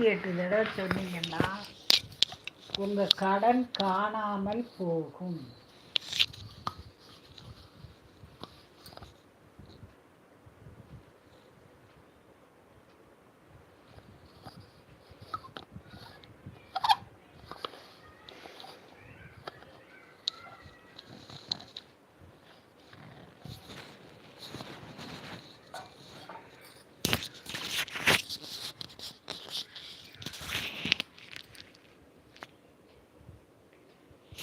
நூற்றி எட்டு தடவை சொன்னீங்கன்னா உங்கள் கடன் காணாமல் போகும்.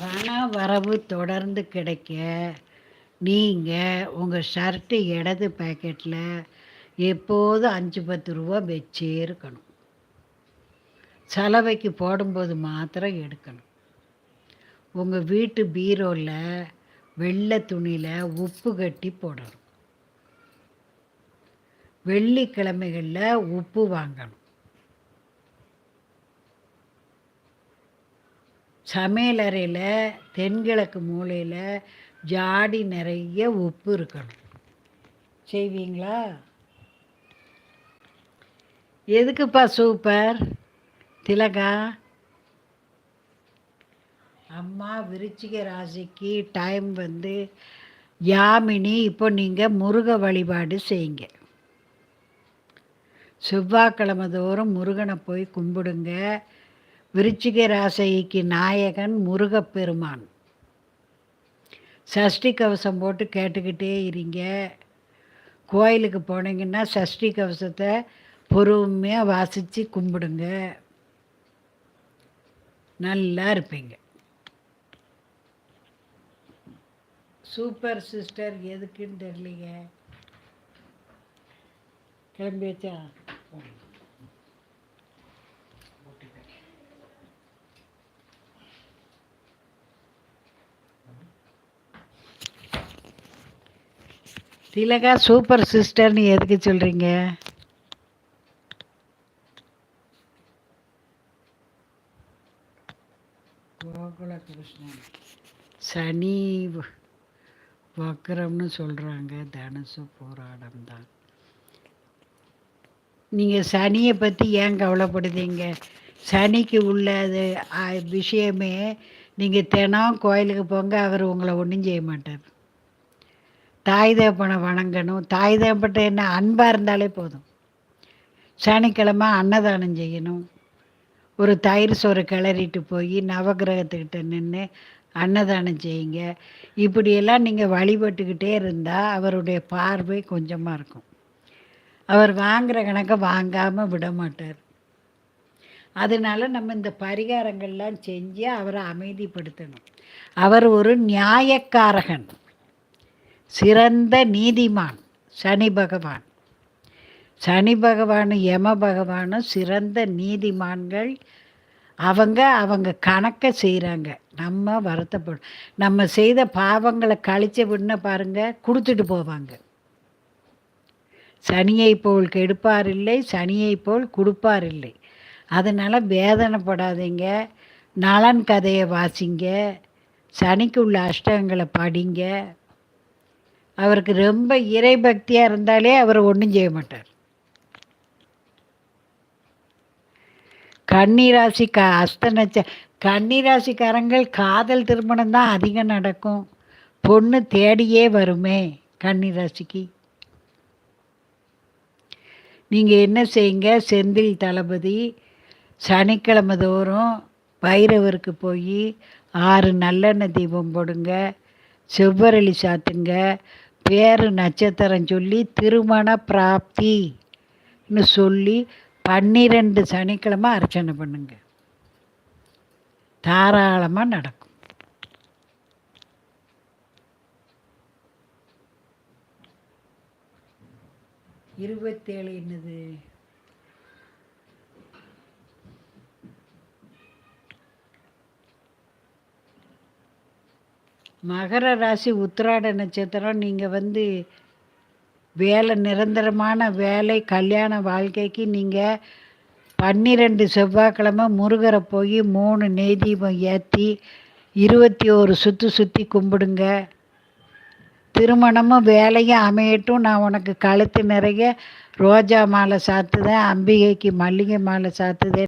பண வரவு தொடர்ந்து கிடைக்க நீங்கள் உங்கள் ஷர்ட்டு இடது பேக்கெட்டில் எப்போதும் அஞ்சு பத்து ரூபா வச்சே இருக்கணும். சலவைக்கு போடும்போது மாத்திரம் எடுக்கணும். உங்கள் வீட்டு பீரோவில் வெள்ளை துணியில் உப்பு கட்டி போடணும். வெள்ளிக்கிழமைகளில் உப்பு வாங்கணும். சமையலறையில் தென்கிழக்கு மூலையில் ஜாடி நிறைய உப்பு இருக்கணும். செய்வீங்களா? எதுக்குப்பா சூப்பர் திலகா? அம்மா விருச்சிக ராசிக்கு டைம் வந்து யாமினி இப்போ நீங்கள் முருக வழிபாடு செய்யுங்க. செவ்வாய்க்கிழமை தோறும் முருகனை போய் கும்பிடுங்க. விருச்சிக ராசிக்கு நாயகன் முருகப்பெருமான். சஷ்டி கவசம் போட்டு கேட்டுக்கிட்டே இருங்க. கோயிலுக்கு போனீங்கன்னா சஷ்டி கவசத்தை பொறுமையாக வாசித்து கும்பிடுங்க. நல்லா இருப்பீங்க. சூப்பர் சிஸ்டர் எதுக்குன்னு தெரியலைங்க. கிளம்பியாச்சா திலகா சூப்பர் சிஸ்டர்னு எதுக்கு சொல்கிறீங்க கோகுலகிருஷ்ணன் சனி வக்கரம்னு சொல்கிறாங்க தனுசு போராடம் தான் நீங்கள் சனியை பற்றி ஏன் கவலைப்படுதீங்க? சனிக்கு உள்ள அது விஷயமே நீங்கள் தினம் கோயிலுக்கு போங்க அவர் உங்களை ஒன்றும் செய்ய மாட்டார். தாய் தேப்பனை வணங்கணும். தாய் தேப்பட்ட என்ன அன்பாக இருந்தாலே போதும். சனிக்கிழமை அன்னதானம் செய்யணும். ஒரு தயிர் சோறு கிளறிட்டு போய் நவகிரகத்துக்கிட்ட நின்று அன்னதானம் செய்யுங்க. இப்படியெல்லாம் நீங்கள் வழிபட்டுக்கிட்டே இருந்தால் அவருடைய பார்வை கொஞ்சமாக இருக்கும். அவர் வாங்குற கணக்கை வாங்காமல் விட மாட்டார். அதனால நம்ம இந்த பரிகாரங்கள்லாம் செஞ்சு அவரை அமைதிப்படுத்தணும். அவர் ஒரு நியாயக்காரகன். சிறந்த நீதிமான் சனி பகவான். சனி பகவானும் யம பகவானும் சிறந்த நீதிமான்கள். அவங்க அவங்க கணக்கை செய்கிறாங்க நம்ம வருத்தப்படும் நம்ம செய்த பாவங்களை கழிச்ச விண்ண பாருங்க கொடுத்துட்டு போவாங்க. சனியை போல் கெடுப்பார் இல்லை சனியை போல் கொடுப்பார் இல்லை அதனால் வேதனைப்படாதீங்க. நலன் கதையை வாசிங்க. சனிக்கு உள்ள அஷ்டங்களை படிங்க. அவருக்கு ரொம்ப இறை பக்தியாக இருந்தாலே அவர் ஒன்றும் செய்ய மாட்டார். கன்னிராசி க அஸ்த நட்ச கன்னிராசிக்காரங்கள் காதல் திருமணம் தான் அதிகம் நடக்கும். பொண்ணு தேடியே வருமே கன்னிராசிக்கு. நீங்கள் என்ன செய்யுங்க? செந்தில் தளபதி சனிக்கிழமை தோறும் பைரவருக்கு போய் ஆறு நல்லெண்ணெய் தீபம் போடுங்க. செவ்வரளி சாத்துங்க. பேர் நட்சத்திரம் சொல்லி திருமண பிராப்தின்னு சொல்லி பன்னிரெண்டு சனிக்கிழமை அர்ச்சனை பண்ணுங்க. தாராளமாக நடக்கும். இருபத்தேழு என்னது? மகர ராசி உத்திராட நட்சத்திரம் நீங்கள் வந்து வேலை நிரந்தரமான வேலை கல்யாண வாழ்க்கைக்கு நீங்கள் பன்னிரெண்டு செவ்வாய்க்கிழமை முருகரை போய் மூணு நெய் தீபம் ஏற்றி இருபத்தி ஒரு சுற்றி சுற்றி கும்பிடுங்க. திருமணமும் வேலையும் அமையட்டும். நான் உனக்கு கழுத்து நிறைய ரோஜா மாலை சாத்துதேன் அம்பிகைக்கு மல்லிகை மாலை சாத்துதேன்.